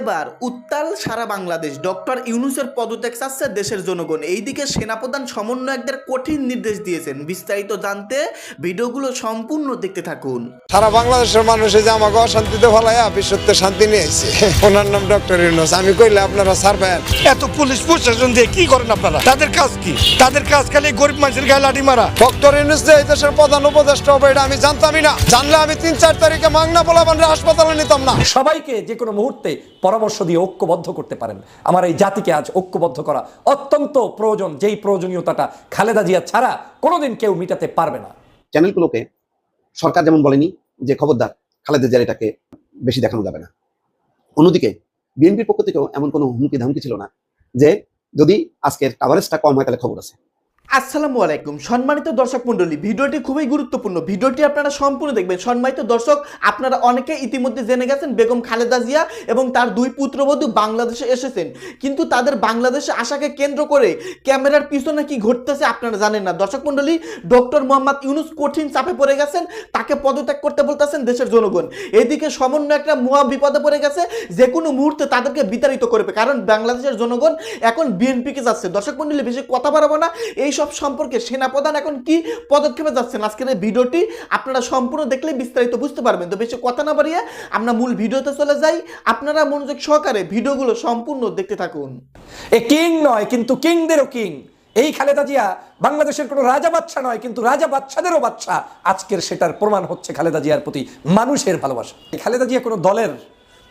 এবার উত্তাল সারা বাংলাদেশ। ডক্টর ইউনুসের পদত্যাগ চাচ্ছে দেশের জনগণ। এইদিকে সেনাপ্রধান সমন্বয়কদের কঠিন নির্দেশ দিয়েছেন। বিস্তারিত জানতে ভিডিওগুলো সম্পূর্ণ দেখতে থাকুন। সারা বাংলাদেশের মানুষ এই যে আমাকে অশান্তিতে ফলাইয়া বিশ্বতে শান্তি নিয়ে এসেছে ওনার নাম ডক্টর ইউনুস। আমি কইলে আপনারা ছাড়বেন। এত পুলিশ প্রশাসন দিয়ে কি করেন আপনারা? তাদের কাজ কি? তাদের কাজ খালি গরিব মানুষের গায়ে লাঠি মারা। ডক্টর ইউনুস যে এই দেশের প্রধান উপদেষ্টা হবে এটা আমি জানতামই না। জানলে আমি তিন চার তারিখে মাংনা বলাবানরে হাসপাতালে নিতাম না। সবাইকে যে কোনো মুহূর্তে পরামর্শ দিয়ে ঐক্যবদ্ধ করতে পারেন। আমার এই জাতিকে আজ ঐক্যবদ্ধ করা অত্যন্ত প্রয়োজন। যেই প্রয়োজনীয়তাটা খালেদা জিয়া ছাড়া কোনোদিন কেউ মিটাতে পারবে না। চ্যানেলগুলোকে সরকার যেমন বলেনি যে খবরদার, খালেদা জিয়ার এটাকে বেশি দেখানো যাবে না। অন্যদিকে, বিএনপির পক্ষ থেকেও এমন কোনো হুমকি ধামকি ছিল না যে যদি আজকের কাভারেজটা কম হয়, তাহলে খবর আছে। আসসালামু আলাইকুম, সম্মানিত দর্শক মণ্ডলী, ভিডিওটি খুবই গুরুত্বপূর্ণ। ভিডিওটি আপনারা সম্পূর্ণ দেখবেন। সম্মানিত দর্শক, আপনারা অনেকে ইতিমধ্যে জেনে গেছেন, বেগম খালেদা জিয়া এবং তার দুই পুত্রবধূ বাংলাদেশে এসেছেন। কিন্তু তাদের বাংলাদেশে আসাকে কেন্দ্র করে ক্যামেরার পিছনে কি ঘটতেছে আপনারা জানেন না। দর্শক মণ্ডলী, ডক্টর মোহাম্মদ ইউনুস কঠিন চাপে পড়ে গেছেন, তাকে পদত্যাগ করতে বলতেছেন দেশের জনগণ। এদিকে সমন্বয় একটা মহা বিপদে পড়ে গেছে, যে কোনো মুহূর্তে তাদেরকে বিতাড়িত করবে, কারণ বাংলাদেশের জনগণ এখন বিএনপিকে যাচ্ছে। দর্শক মণ্ডলী, বেশি কথা বাড়াবো না। এই সব সম্পর্কে সেনাপ্রধান এখন কি পদক্ষেপে যাচ্ছেন? আজকের এই ভিডিওটি আপনারা সম্পূর্ণ দেখলে বিস্তারিত বুঝতে পারবেন। তো বেশি কথা না বাড়িয়ে আমরা মূল ভিডিওতে চলে যাই। আপনারা মনোযোগ সহকারে ভিডিওগুলো সম্পূর্ণ দেখতে থাকুন। এ কিং নয়, কিন্তু কিংদেরও কিং। এই খালেদা জিয়া বাংলাদেশের কোনো রাজা বাচ্চা নয়, কিন্তু রাজা বাচ্চাদেরও বাচ্চা আজকের সেটার প্রমাণ হচ্ছে খালেদা জিয়ার প্রতি মানুষের ভালোবাসা। খালেদা জিয়া কোনো দলের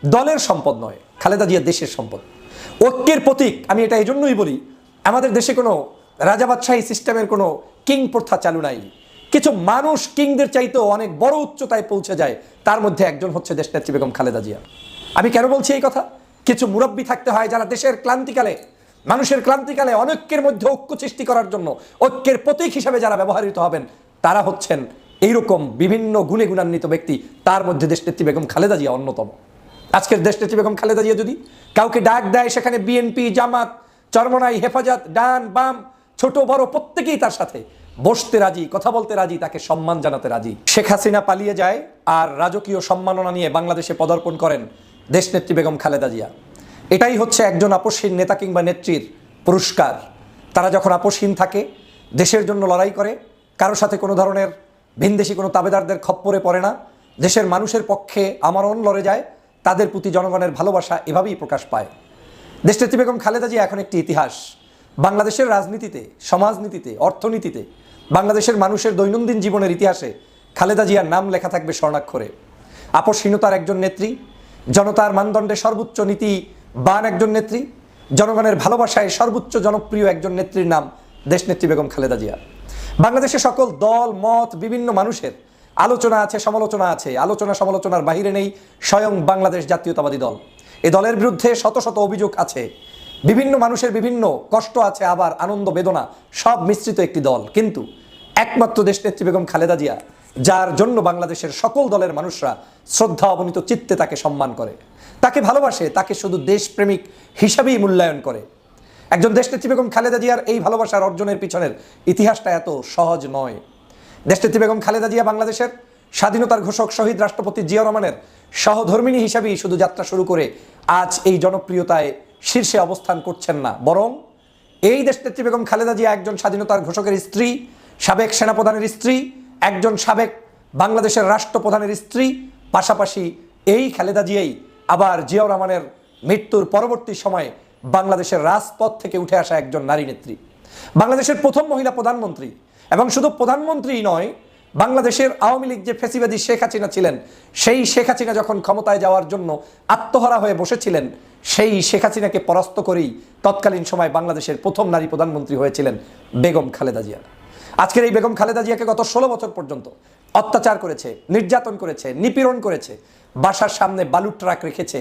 দলের সম্পদ নয়, খালেদা জিয়া দেশের সম্পদ। ঐক্যের প্রতীক, আমি এটা এই জন্যই বলি, আমাদের দেশে কোনো রাজা বাদশাহী সিস্টেমের কোনো কিং প্রথা চালু নাই। কিছু মানুষ কিংদের চাইতেও অনেক বড় উচ্চতায় পৌঁছে যায়, তার মধ্যে একজন হচ্ছে দেশনেত্রী বেগম খালেদা জিয়া। আমি কেন বলছি এই কথা? কিছু মুরব্বী থাকতে হয় যারা দেশের ক্লান্তিকালে, মানুষের ক্লান্তিকালে অনৈক্যের মধ্যে ঐক্য সৃষ্টি করার জন্য ঐক্যের প্রতীক হিসেবে যারা ব্যবহৃত হবেন, তারা হচ্ছেন এইরকম বিভিন্ন গুণে গুণান্বিত ব্যক্তি, তার মধ্যে দেশনেত্রী বেগম খালেদা জিয়া অন্যতম। আজকের দেশনেত্রী বেগম খালেদা জিয়া যদি কাউকে ডাক দেয়, সেখানে বিএনপি, জামাত, চরমনাই, হেফাজত, ডান, বাম ছোট বড় প্রত্যেকেই তার সাথে। বসতে রাজি, কথা বলতে রাজি, তাকে সম্মান জানাতে রাজি। শেখ হাসিনা পালিয়ে যায় আর রাজকীয় সম্মাননা নিয়ে বাংলাদেশে পদার্পণ করেন দেশনেত্রী বেগম খালেদা জিয়া। এটাই হচ্ছে একজন আপসহীন নেতা কিংবা নেত্রীর পুরস্কার। তারা যখন আপসহীন থাকে, দেশের জন্য লড়াই করে, কারও সাথে কোনো ধরনের ভিনদেশি কোনো তাবেদারদের খপ্পরে পড়ে না, দেশের মানুষের পক্ষে আমারণ লড়ে যায়, তাদের প্রতি জনগণের ভালোবাসা এভাবেই প্রকাশ পায়। দেশনেত্রী বেগম খালেদা জিয়া এখন একটি ইতিহাস। বাংলাদেশের রাজনীতিতে, সমাজনীতিতে, অর্থনীতিতে, বাংলাদেশের মানুষের দৈনন্দিন জীবনের ইতিহাসে খালেদা জিয়ার নাম লেখা থাকবে স্বর্ণাক্ষরে। আপসহীনতার একজন নেত্রী, জনতার মানদণ্ডে সর্বোচ্চ নীতি, বান একজন নেত্রী, জনগণের ভালোবাসায় সর্বোচ্চ জনপ্রিয় একজন নেত্রীর নাম দেশনেত্রী বেগম খালেদা জিয়া। বাংলাদেশে সকল দল, মত, বিভিন্ন মানুষের আলোচনা আছে, সমালোচনা আছে। আলোচনা সমালোচনার বাহিরে নেই স্বয়ং বাংলাদেশ জাতীয়তাবাদী দল। এ দলের বিরুদ্ধে শত শত অভিযোগ আছে। বিভিন্ন মানুষের বিভিন্ন কষ্ট আছে, আবার আনন্দ, বেদনা, সব মিশ্রিত একটি দল। কিন্তু একমাত্র দেশনেত্রী বেগম খালেদা জিয়া, যার জন্য বাংলাদেশের সকল দলের মানুষরা শ্রদ্ধা অবনীত চিত্তে তাকে সম্মান করে। তাকে ভালোবাসে, তাকে শুধু দেশপ্রেমিক হিসাবেই মূল্যায়ন করে। একজন দেশনেত্রী বেগম খালেদা জিয়ার এই ভালোবাসার অর্জনের পিছনের ইতিহাসটা এত সহজ নয়। দেশনেত্রী বেগম খালেদা জিয়া বাংলাদেশের স্বাধীনতার ঘোষক শহীদ রাষ্ট্রপতি জিয়া রহমানের সহধর্মিনী হিসাবেই শুধু যাত্রা শুরু করে আজ এই জনপ্রিয়তায় শীর্ষে অবস্থান করছেন না। বরং এই দেশনেত্রী বেগম খালেদা জিয়া একজন স্বাধীনতার ঘোষকের স্ত্রী, সাবেক সেনাপ্রধানের স্ত্রী, একজন সাবেক বাংলাদেশের রাষ্ট্রপ্রধানের স্ত্রী, পাশাপাশি এই খালেদা জিয়াই আবার জিয়াউর রহমানের মৃত্যুর পরবর্তী সময়ে বাংলাদেশের রাজপথ থেকে উঠে আসা একজন নারী নেত্রী। বাংলাদেশের প্রথম মহিলা প্রধানমন্ত্রী এবং শুধু প্রধানমন্ত্রী নয় বাংলাদেশের আওয়ামী লীগ যে ফেসিবাদী শেখ হাসিনা ছিলেন, সেই শেখ হাসিনা যখন ক্ষমতায় যাওয়ার জন্য আত্মহারা হয়ে বসেছিলেন, সেই শেখ হাসিনাকে পরাস্ত করেই তৎকালীন সময় বাংলাদেশের প্রথম নারী প্রধানমন্ত্রী হয়েছিলেন বেগম খালেদা জিয়া। আজকের এই বেগম খালেদা জিয়াকে গত ষোলো বছর পর্যন্ত অত্যাচার করেছে, নির্যাতন করেছে, নিপীড়ন করেছে, বাসার সামনে বালু ট্রাক রেখেছে,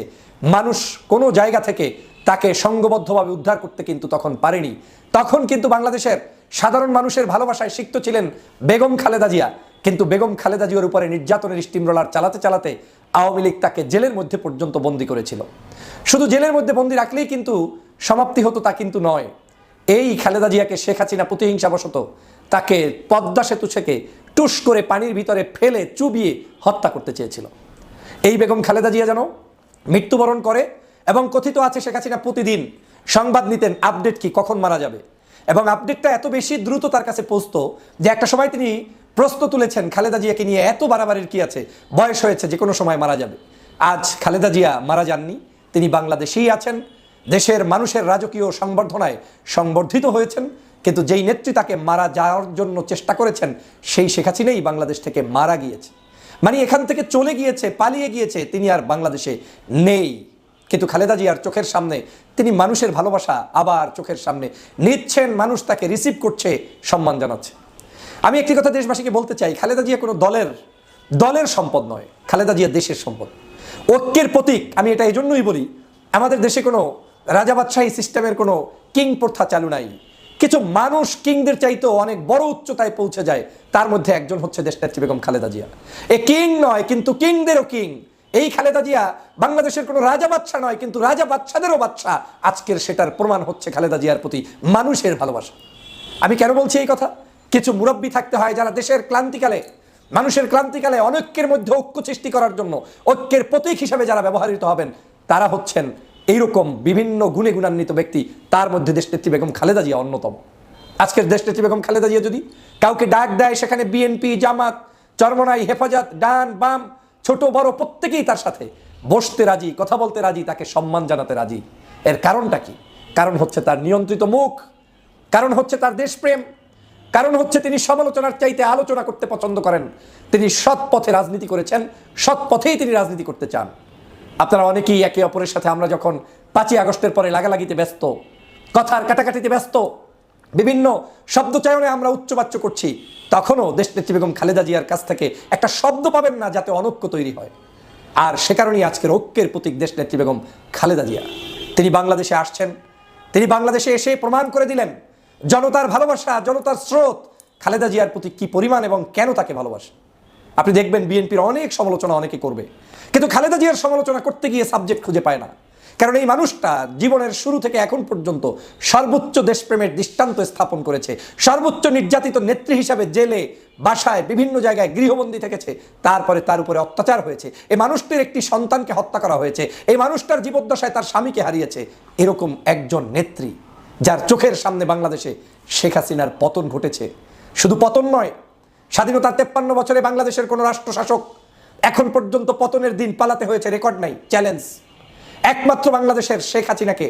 মানুষ কোনো জায়গা থেকে তাকে সংঘবদ্ধভাবে উদ্ধার করতে কিন্তু তখন পারেনি। তখন কিন্তু বাংলাদেশের সাধারণ মানুষের ভালোবাসায় সিক্ত ছিলেন বেগম খালেদা জিয়া। কিন্তু বেগম খালেদা জিয়ার উপরে নির্যাতনের স্টিম রোলার চালাতে চালাতে আওয়ামী লীগ তাকে জেলের মধ্যে পর্যন্ত বন্দী করেছিল। শুধু জেলের মধ্যে বন্দী রাখলেই কিন্তু সমাপ্তি হতো তা কিন্তু নয়। এই খালেদা জিয়াকে শেখ হাসিনা প্রতিহিংসাবশত তাকে পদ্মা সেতু থেকে টুস করে পানির ভিতরে ফেলে, চুবিয়ে হত্যা করতে চেয়েছিল। এই বেগম খালেদা জিয়া যেন মৃত্যুবরণ করে এবং কথিত আছে শেখ হাসিনা প্রতিদিন সংবাদ নিতেন আপডেট কি, কখন মারা যাবে। এবং আপডেটটা এত বেশি দ্রুত তার কাছে পৌঁছতো যে একটা সময় তিনি প্রশ্ন তুলেছেন খালেদা জিয়াকে নিয়ে এত বাড়াবাড়ির কি আছে? বয়স হয়েছে যে কোনো সময় মারা যাবে। আজ খালেদা জিয়া মারা যাননি, তিনি বাংলাদেশেই আছেন, দেশের মানুষের রাজকীয় সংবর্ধনায় সংবর্ধিত হয়েছেন, কিন্তু যেই নেত্রী তাকে মারা যাওয়ার জন্য চেষ্টা করেছেন, সেই শেখ হাসিনাই বাংলাদেশ থেকে মারা গিয়েছে। মানে এখান থেকে চলে গিয়েছে, পালিয়ে গিয়েছে, তিনি আর বাংলাদেশে নেই। কিন্তু খালেদা জিয়ার চোখের সামনে, তিনি মানুষের ভালোবাসা আবার চোখের সামনে। নিচ্ছেন মানুষ তাকে রিসিভ করছে, সম্মান জানাচ্ছে। আমি একটি কথা দেশবাসীকে বলতে চাই, খালেদা জিয়া কোনো দলের দলের সম্পদ নয়, খালেদা জিয়া দেশের সম্পদ। ঐক্যের প্রতীক, আমি এটা এই জন্যই বলি, আমাদের দেশে কোনো রাজাবাদশাহী সিস্টেমের কোনো কিং প্রথা চালু নাই। কিছু মানুষ কিংদের চাইতেও অনেক বড় উচ্চতায় পৌঁছে যায়, তার মধ্যে একজন হচ্ছে দেশনেত্রী বেগম খালেদা জিয়া। এ কিং নয়, কিন্তু কিংদেরও কিং। এই খালেদা জিয়া বাংলাদেশের কোনো রাজা বাচ্চা নয়, কিন্তু রাজা বাচ্চাদেরও বাচ্চা। আজকের সেটার প্রমাণ হচ্ছে খালেদা জিয়ার প্রতি মানুষের ভালোবাসা। আমি কেন বলছি এই কথা? কিছু মুরব্বী থাকতে হয় যারা দেশের ক্লান্তিকালে, মানুষের ক্লান্তিকালে অনৈক্যের মধ্যে ঐক্য সৃষ্টি করার জন্য ঐক্যের প্রতীক হিসাবে যারা ব্যবহৃত হবেন, তারা হচ্ছেন এইরকম বিভিন্ন গুণে গুণান্বিত ব্যক্তি। তার মধ্যে দেশনেত্রী বেগম খালেদা জিয়া অন্যতম। আজকের দেশনেত্রী বেগম খালেদা জিয়া যদি কাউকে ডাক দেয়, সেখানে বিএনপি, জামাত, চরমনাই, হেফাজত, ডান, বাম ছোট বড় প্রত্যেকেই তার সাথে বসতে রাজি, কথা বলতে রাজি, তাকে সম্মান জানাতে রাজি। এর কারণটা কি? কারণ হচ্ছে তার নিয়ন্ত্রিত মুখ, কারণ হচ্ছে তার দেশপ্রেম, কারণ হচ্ছে তিনি সমালোচনার চাইতে আলোচনা করতে পছন্দ করেন। তিনি সৎ পথে রাজনীতি করেছেন, সৎ পথেই তিনি রাজনীতি করতে চান। আপনারা অনেকেই একে অপরের সাথে আমরা যখন পাঁচই আগস্টের পরে লাগালাগিতে ব্যস্ত, কথার কাটাকাটিতে ব্যস্ত বিভিন্ন শব্দচয়নে আমরা উচ্চবাচ্য করছি, তখনও দেশনেত্রী বেগম খালেদা জিয়ার কাছ থেকে একটা শব্দ পাবেন না যাতে অনৈক্য তৈরি হয়। আর সে কারণেই আজকের ঐক্যের প্রতীক দেশনেত্রী বেগম খালেদা জিয়া। তিনি বাংলাদেশে আসছেন, তিনি বাংলাদেশে এসে প্রমাণ করে দিলেন, জনতার ভালোবাসা, জনতার স্রোত, খালেদা জিয়ার প্রতি কি পরিমাণ এবং কেন তাকে ভালোবাসে? আপনি দেখবেন বিএনপির অনেক সমালোচনা অনেকে করবে, কিন্তু খালেদা জিয়ার সমালোচনা করতে গিয়ে সাবজেক্ট খুঁজে পায় না। কারণ এই মানুষটা জীবনের শুরু থেকে এখন পর্যন্ত সর্বোচ্চ দেশপ্রেমের দৃষ্টান্ত স্থাপন করেছে, সর্বোচ্চ নির্যাতিত নেত্রী হিসাবে জেলে, বাসায়, বিভিন্ন জায়গায় গৃহবন্দী থেকেছে, তারপরে তার উপরে অত্যাচার হয়েছে। এই মানুষটির একটি সন্তানকে হত্যা করা হয়েছে, এই মানুষটার জীবদ্দশায় তার স্বামীকে হারিয়েছে। এরকম একজন নেত্রী যার চোখের সামনে বাংলাদেশে শেখ হাসিনার পতন ঘটেছে। শুধু পতন নয় স্বাধীনতার তেপ্পান্ন বছরে বাংলাদেশের কোনো রাষ্ট্রশাসক এখন পর্যন্ত পতনের দিন পালাতে হয়েছে, রেকর্ড নাই, চ্যালেঞ্জ। একমাত্র বাংলাদেশের শেখ হাসিনাকে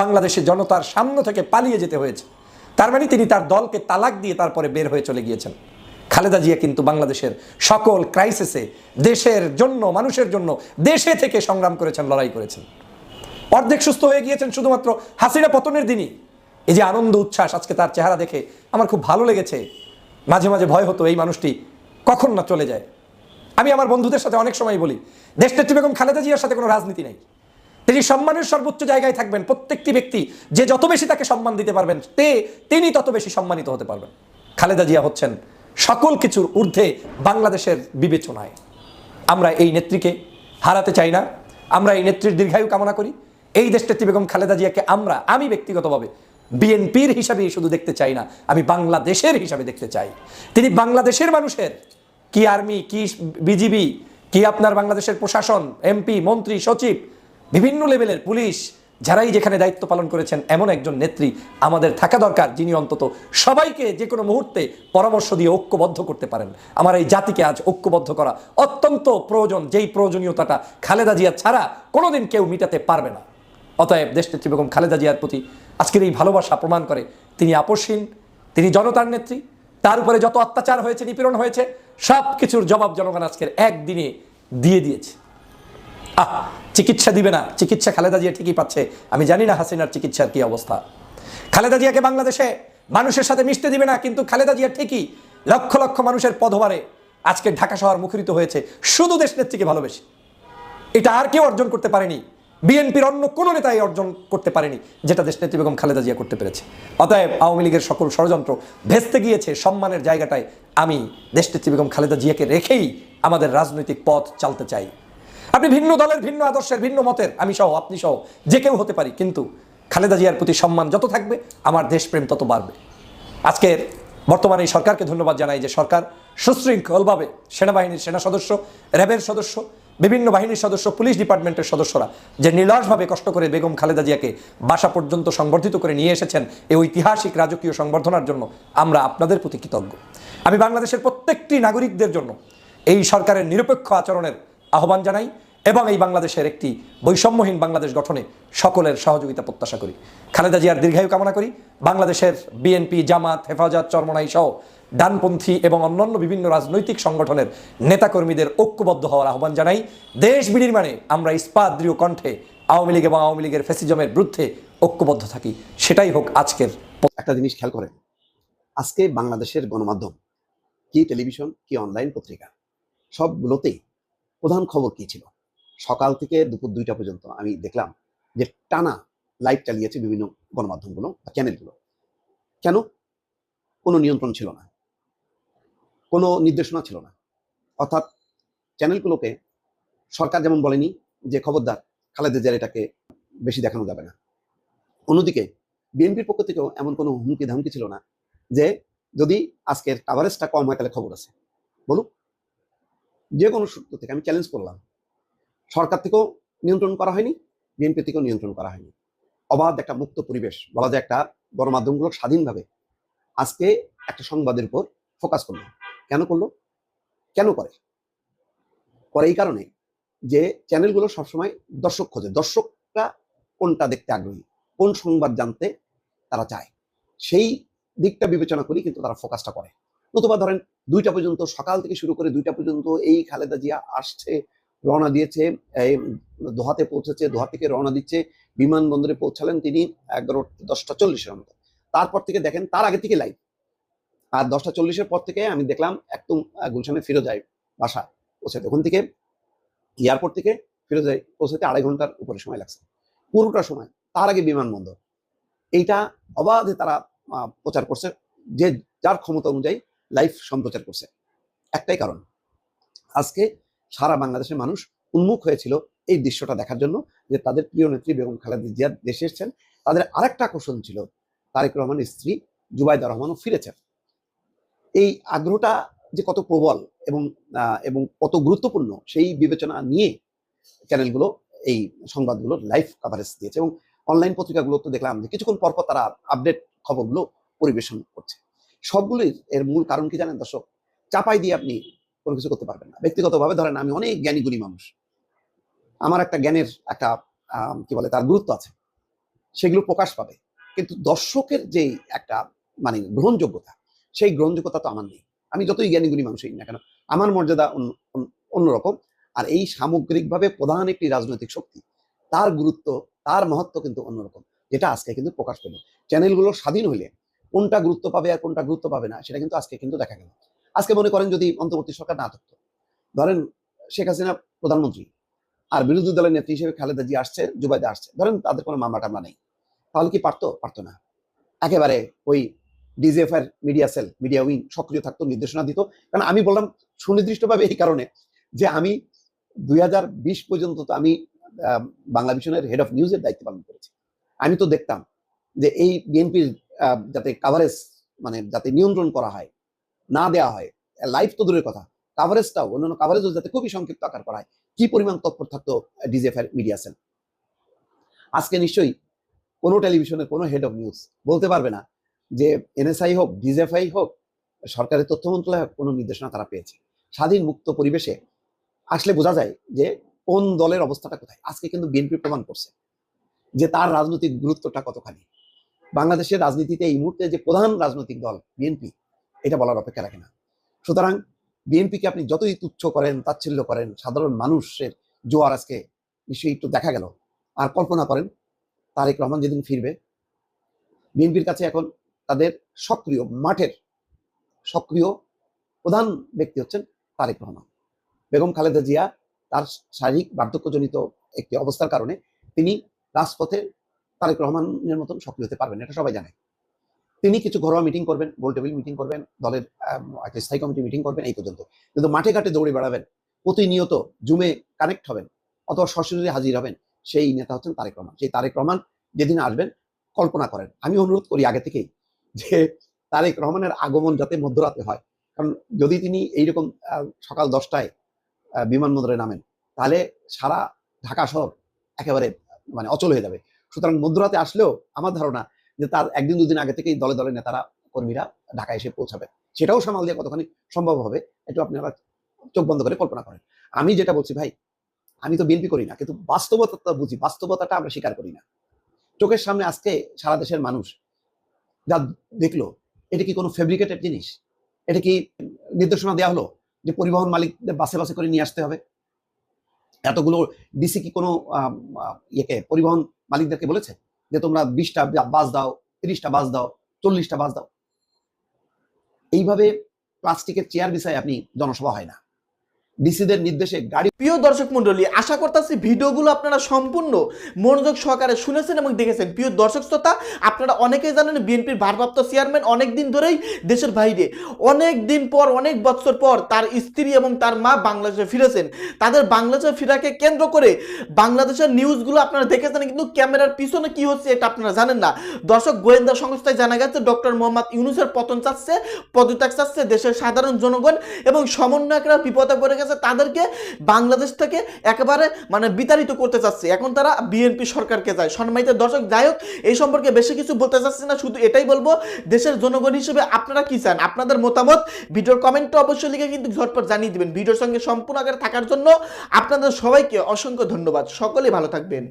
বাংলাদেশের জনতার সামনে থেকে পালিয়ে যেতে হয়েছে। তার মানে তিনি তার দলকে তালাক দিয়ে তারপরে বের হয়ে চলে গিয়েছেন। খালেদা জিয়া কিন্তু বাংলাদেশের সকল ক্রাইসিসে দেশের জন্য, মানুষের জন্য, দেশে থেকে সংগ্রাম করেছেন, লড়াই করেছেন। অর্ধেক সুস্থ হয়ে গিয়েছেন শুধুমাত্র হাসিনা পতনের দিনই। এই যে আনন্দ, উচ্ছ্বাস আজকে তার চেহারা দেখে আমার খুব ভালো লেগেছে। মাঝে মাঝে ভয় হতো এই মানুষটি কখন না চলে যায়। আমি আমার বন্ধুদের সাথে অনেক সময় বলি, দেশনেত্রী বেগম খালেদা জিয়ার সাথে কোনো রাজনীতি নেই। তিনি সম্মানের সর্বোচ্চ জায়গায় থাকবেন। প্রত্যেকটি ব্যক্তি যে যত বেশি তাকে সম্মান দিতে পারবেন, তে, তিনি তত বেশি সম্মানিত হতে পারবেন। খালেদা জিয়া হচ্ছেন সকল কিছুর ঊর্ধ্বে বাংলাদেশের বিবেচনায়। আমরা এই নেত্রীকে হারাতে চাই না। আমরা এই নেত্রীর দীর্ঘায়ু কামনা করি। এই দেশনেত্রী বেগম খালেদা জিয়াকে আমরা, আমি ব্যক্তিগতভাবে বিএনপির হিসাবে শুধু দেখতে চাই না, আমি বাংলাদেশের হিসাবে দেখতে চাই। তিনি বাংলাদেশের মানুষের, কি আর্মি, কি বিজিবি, কি আপনার বাংলাদেশের প্রশাসন, এমপি, মন্ত্রী, সচিব বিভিন্ন লেভেলের পুলিশ যারাই যেখানে দায়িত্ব পালন করেছেন, এমন একজন নেত্রী আমাদের থাকা দরকার, যিনি অন্তত সবাইকে যে কোনো মুহূর্তে পরামর্শ দিয়ে ঐক্যবদ্ধ করতে পারেন। আমার এই জাতিকে আজ ঐক্যবদ্ধ করা অত্যন্ত প্রয়োজন। যেই প্রয়োজনীয়তাটা খালেদা জিয়া ছাড়া কোনোদিন কেউ মিটাতে পারবে না। অতএব দেশনেত্রী বেগম খালেদা জিয়ার প্রতি আজকের এই ভালোবাসা প্রমাণ করে, তিনি আপসহীন, তিনি জনতার নেত্রী, তার উপরে যত অত্যাচার হয়েছে, নিপীড়ন হয়েছে সব কিছুর জবাব জনগণ আজকের একদিনে দিয়ে দিয়েছে। আহ! চিকিৎসা দিবে না। চিকিৎসা খালেদা জিয়া ঠিকই পাচ্ছে। আমি জানি না হাসিনার চিকিৎসার কি অবস্থা। খালেদা জিয়াকে বাংলাদেশে মানুষের সাথে মিশতে দিবে না, কিন্তু খালেদা জিয়া ঠিকই লক্ষ লক্ষ মানুষের পদভারে আজকে ঢাকা শহর মুখরিত হয়েছে। শুধু দেশ নেত্রীকে ভালোবেসে। এটা আর কেউ অর্জন করতে পারেনি। বিএনপির অন্য কোনো নেতাই অর্জন করতে পারেনি, যেটা দেশনেত্রী বেগম খালেদা জিয়া করতে পেরেছে। অতএব আওয়ামী লীগের সকল ষড়যন্ত্র ভেস্তে গিয়েছে সম্মানের জায়গাটায়। আমি দেশনেত্রী বেগম খালেদা জিয়াকে রেখেই আমাদের রাজনৈতিক পথ চালতে চাই। আপনি ভিন্ন দলের, ভিন্ন আদর্শের, ভিন্ন মতের, আমি সহ, আপনি সহ, যে কেউ হতে পারি। কিন্তু খালেদা জিয়ার প্রতি সম্মান যত থাকবে, আমার দেশপ্রেম তত বাড়বে। আজকের বর্তমানে এই সরকারকে ধন্যবাদ জানাই যে সরকার সুশৃঙ্খলভাবে সেনাবাহিনীর সেনা সদস্য, র্যাবের সদস্য, বিভিন্ন বাহিনীর সদস্য, পুলিশ ডিপার্টমেন্টের সদস্যরা যে নির্লসভাবে কষ্ট করে বেগম খালেদা জিয়াকে বাসা পর্যন্ত সংবর্ধিত করে নিয়ে এসেছেন এই ঐতিহাসিক রাজকীয় সংবর্ধনার জন্য আমরা আপনাদের প্রতি কৃতজ্ঞ। আমি বাংলাদেশের প্রত্যেকটি নাগরিকদের জন্য এই সরকারের নিরপেক্ষ আচরণের আহ্বান জানাই। এবং এই বাংলাদেশের একটি বৈষম্যহীন বাংলাদেশ গঠনে সকলের সহযোগিতা প্রত্যাশা করি। খালেদা জিয়ার দীর্ঘায়ু কামনা করি। বাংলাদেশের বিএনপি, জামাত, হেফাজত, চরমনাই সহ ডানপন্থী এবং অন্যান্য বিভিন্ন রাজনৈতিক সংগঠনের নেতাকর্মীদের ঐক্যবদ্ধ হওয়ার আহ্বান জানাই। দেশ বিনির্মাণে আমরা ইস্পাত দৃঢ় কণ্ঠে আওয়ামী লীগ এবং আওয়ামী লীগের ফেসিজমের বিরুদ্ধে ঐক্যবদ্ধ থাকি। সেটাই হোক আজকের একটা জিনিস খেয়াল করেন। আজকে বাংলাদেশের গণমাধ্যম, কি টেলিভিশন, কি অনলাইন পত্রিকা, সবগুলোতেই প্রধান খবর কি ছিল? সকাল থেকে দুপুর দুইটা পর্যন্ত আমি দেখলাম যে টানা লাইভ চালিয়েছে বিভিন্ন গণমাধ্যমগুলো বা চ্যানেলগুলো কেন? কোনো নিয়ন্ত্রণ ছিল না। কোনো নির্দেশনা ছিল না। অর্থাৎ চ্যানেলগুলোকে সরকার যেমন বলেনি যে, খবরদার, খালেদা জিয়ার এটাকে বেশি দেখানো যাবে না। অন্যদিকে বিএনপির পক্ষ থেকেও এমন কোনো হুমকি ধামকি ছিল না যে, যদি আজকের কাভারেজটা কম হয়, তাহলে খবর আছে। বলুক যে কোনো সূত্র থেকে আমি চ্যালেঞ্জ করলাম সরকার থেকেও নিয়ন্ত্রণ করা হয়নি, বিএনপি থেকেও নিয়ন্ত্রণ করা হয়নি। অবাধ একটা মুক্ত পরিবেশ বলা যায় একটা গণমাধ্যমগুলো স্বাধীনভাবে আজকে একটা সংবাদের উপর ফোকাস করল। কেন করল? কেন করে? করে এই কারণে যে চ্যানেলগুলো সবসময় দর্শক খোঁজে। দর্শকরা কোনটা দেখতে আগ্রহী? কোন সংবাদ জানতে তারা চায়? সেই দিকটা বিবেচনা করি কিন্তু তারা ফোকাসটা করে। নতুবা ধরেন দুইটা পর্যন্ত, সকাল থেকে শুরু করে দুইটা পর্যন্ত এই খালেদা জিয়া আসছে রওনা দিয়েছে দোহাতে পৌঁছেছে, দোহা থেকে রওনা দিচ্ছে, বিমানবন্দরে পৌঁছালেন তিনি এগারো, দশটা চল্লিশের মতো। তারপর থেকে দেখেন তার আগে থেকে লাইভ আর দশটা চল্লিশের পর থেকে আমি দেখলাম একদম গুলশানে ফিরে যায় বাসা পৌঁছাতে ওখান থেকে এয়ারপোর্ট থেকে ফিরে যায়, পৌঁছাতে আড়াই ঘণ্টার উপরে সময় লাগছে। পুরোটা সময় তার আগে বিমানবন্দর। এইটা অবাধে তারা প্রচার করছে, যে যার ক্ষমতা অনুযায়ী লাইভ সম্প্রচার করছে। একটাই কারণ, আজকে সারা বাংলাদেশের মানুষ উন্মুখ হয়েছিল এই দৃশ্যটা দেখার জন্য যে তাদের প্রিয় নেত্রী বেগম খালেদা জিয়া দেশে এসেছেন। তাদের আরেকটা আকর্ষণ ছিল, তারেক রহমানের স্ত্রী জুবাইদা রহমানও ফিরেছেন। এই আগ্রহটা যে কত প্রবল এবং এবং কত গুরুত্বপূর্ণ সেই বিবেচনা নিয়ে চ্যানেলগুলো এই সংবাদগুলো লাইভ কাভারেজ দিয়েছে এবং অনলাইন পত্রিকাগুলো তো দেখলাম যে কিছুক্ষণ পরপর তারা আপডেট খবরগুলো পরিবেশন করছে। সবগুলির এর মূল কারণ কি জানেন দর্শক? চাপাই দিয়ে আপনি কোনো কিছু করতে পারবেন না। ব্যক্তিগতভাবে ধরেন আমি অনেক জ্ঞানী গুণী মানুষ। আমার একটা জ্ঞানের একটা কি বলে, তার গুরুত্ব আছে। সেগুলো প্রকাশ পাবে। কিন্তু দর্শকের যে একটা মানে গ্রহণযোগ্যতা, সেই গ্রহণযোগ্যতা তো আমার নেই। আমি যতই জ্ঞানী গুণী মানুষই না কেন, আমার মর্যাদা অন্য- অন্য- অন্যরকম। আর এই সামগ্রিকভাবে প্রধান একটি রাজনৈতিক শক্তি, তার গুরুত্ব, তার মহত্ব কিন্তু অন্যরকম, যেটা আজকে কিন্তু প্রকাশ পেল। চ্যানেলগুলো স্বাধীন হলে কোনটা গুরুত্ব পাবে আর কোনটা গুরুত্ব পাবে না, সেটা কিন্তু আজকে কিন্তু দেখা গেল। আজকে মনে করেন যদি অন্তর্বর্তী সরকার না থাকতো। ধরেন শেখ হাসিনা প্রধানমন্ত্রী, আর বিরোধী দলের নেত্রী হিসেবে খালেদা জি আসছে, জুবাইদা আসছে। ধরেন তাদের কোনো মামলা টামলা নেই। তাহলে কি পারতো? পারতো না। একেবারে ওই ডিজিএফ এর মিডিয়া সেল মিডিয়া উইং সক্রিয় থাকতো, নির্দেশনা দিত। কারণ আমি বললাম সুনির্দিষ্টভাবে এই কারণে যে আমি দুই হাজার বিশ পর্যন্ত তো আমি বাংলা ভিশনের হেড অফ নিউজের দায়িত্ব পালন করেছি। আমি তো দেখতাম যে এই বিএনপির যাতে কাভারেজ মানে যাতে নিয়ন্ত্রণ করা হয় না দেওয়া হয়। লাইভ তো দূরের কথা। কাভারেজটাও অন্যান্য কাভারেজও যাতে খুবই সংক্ষিপ্ত আকার করা হয়। কি পরিমাণ তৎপর থাকতো ডিজিএফআর মিডিয়া সেল আজকে নিশ্চয়ই কোনো টেলিভিশনের কোনো হেড অফ নিউজ বলতে পারবে না যে এনএসআই হোক ডিজিএফআই হোক সরকারের তথ্য মন্ত্রণালয় হোক, কোনো নির্দেশনা তারা পেয়েছে। স্বাধীন মুক্ত পরিবেশে আসলে বোঝা যায় যে কোন দলের অবস্থাটা কোথায়। আজকে কিন্তু বিএনপি প্রমাণ করছে যে তার রাজনৈতিক গুরুত্বটা কতখানি। বাংলাদেশের রাজনীতিতে এই মুহূর্তে যে প্রধান রাজনৈতিক দল বিএনপি এটা বলার অপেক্ষা রাখে না। সুতরাং বিএনপিকে আপনি যতই তুচ্ছ করেন, তাচ্ছিল্য করেন, সাধারণ মানুষের জোয়ার আজকে নিশ্চয়ই একটু দেখা গেল। আর কল্পনা করেন, তারেক রহমান যেদিন ফিরবে, বিএনপির কাছে এখন তাদের সক্রিয় মাঠের সক্রিয় প্রধান ব্যক্তি হচ্ছেন তারেক রহমান। বেগম খালেদা জিয়া তার শারীরিক বার্ধক্যজনিত একটি অবস্থার কারণে তিনি রাজপথে তারেক রহমানের মতন সক্রিয় হতে পারবেন এটা সবাই জানে। তিনি কিছু ঘরোয়া মিটিং করবেন গোল টেবিল মিটিং করবেন, দলের একটা স্থায়ী কমিটি মিটিং করবেন এই পর্যন্ত। কিন্তু মাঠে ঘাটে দৌড়ে বেড়াবেন, প্রতিনিয়ত জুমে কানেক্ট হবেন, অথবা সরাসরি হাজির হবেন, সেই নেতা হচ্ছেন তারেক রহমান। সেই তারেক রহমান যেদিন আসবেন, কল্পনা করেন। আমি অনুরোধ করি আগে থেকেই যে তারেক রহমানের আগমন যাতে মধ্যরাতে হয়। কারণ যদি তিনি এইরকম সকাল দশটায় বিমানবন্দরে নামেন, তাহলে সারা ঢাকা শহর একেবারে মানে অচল হয়ে যাবে। সুতরাং মধ্যরাতে আসলেও আমার ধারণা যে তার একদিন দুদিন আগে থেকেই দলে দলে নেতারা, কর্মীরা ঢাকায় এসে পৌঁছাবে। সেটাও সামাল দিয়ে কতখানি সম্ভব হবে, একটু আপনারা চোখ বন্ধ করে কল্পনা করেন। আমি যেটা বলছি, ভাই, আমি তো বিএনপি করি না, কিন্তু বাস্তবতা বুঝি, বাস্তবতাটা আমরা স্বীকার করি না। চোখের সামনে আজকে সারা দেশের মানুষ যা দেখল, এটা কি কোনো ফেব্রিকেটেড জিনিস? এটা কি নির্দেশনা দেওয়া হলো যে পরিবহন মালিকদের বাসে বাসে করে নিয়ে আসতে হবে? এতগুলো ডিসি কি কোনো ইয়েকে, পরিবহন মালিকদেরকে বলেছে? যে তোমরা বিশটা বাস দাও, তিরিশটা বাস দাও, চল্লিশটা বাস দাও। এইভাবে প্লাস্টিকের চেয়ার বিষয়ে আপনি জনসভা হয় না। ডিসিদের নির্দেশে গাড়ি প্রিয় দর্শক মন্ডলী আশা করতেছি ভিডিওগুলো আপনারা সম্পূর্ণ মনোযোগ সহকারে শুনেছেন এবং দেখেছেন। প্রিয় দর্শক শ্রোতা, আপনারা অনেকেই জানেন বিএনপির ভারপ্রাপ্ত চেয়ারম্যান অনেক দিন ধরেই দেশের বাইরে। অনেক দিন পর, অনেক বছর পর তার স্ত্রী এবং তার মা বাংলাদেশে ফিরেছেন। তাদের বাংলাদেশে ফিরাকে কেন্দ্র করে বাংলাদেশের নিউজগুলো আপনারা দেখেছেন, কিন্তু ক্যামেরার পিছনে কি হচ্ছে এটা আপনারা জানেন না। দর্শক, গোয়েন্দা সংস্থায় জানা গেছে, ডক্টর মোহাম্মদ ইউনুসের পতন চাচ্ছে, পদত্যাগ চাচ্ছে দেশের সাধারণ জনগণ এবং সমন্বয়করা বিপদে পড়ে গেছে। তাদেরকে বাংলাদেশ থেকে একেবারে মানে বিতাড়িত করতে চাচ্ছে। এখন তারা বিএনপি সরকারকে যায়। সম্মানিত দর্শক, যাই হোক, এই সম্পর্কে বেশি কিছু বলতে চাচ্ছি না, শুধু এটাই বলব, দেশের জনগণ হিসেবে আপনারা কি চান? আপনাদের মতামত ভিডিওর কমেন্টটা অবশ্যই লিখে কিন্তু ঝটপট জানিয়ে দিবেন। ভিডিওর সঙ্গে সম্পূর্ণ আকারে থাকার জন্য আপনাদের সবাইকে অসংখ্য ধন্যবাদ। সকলে ভালো থাকবেন।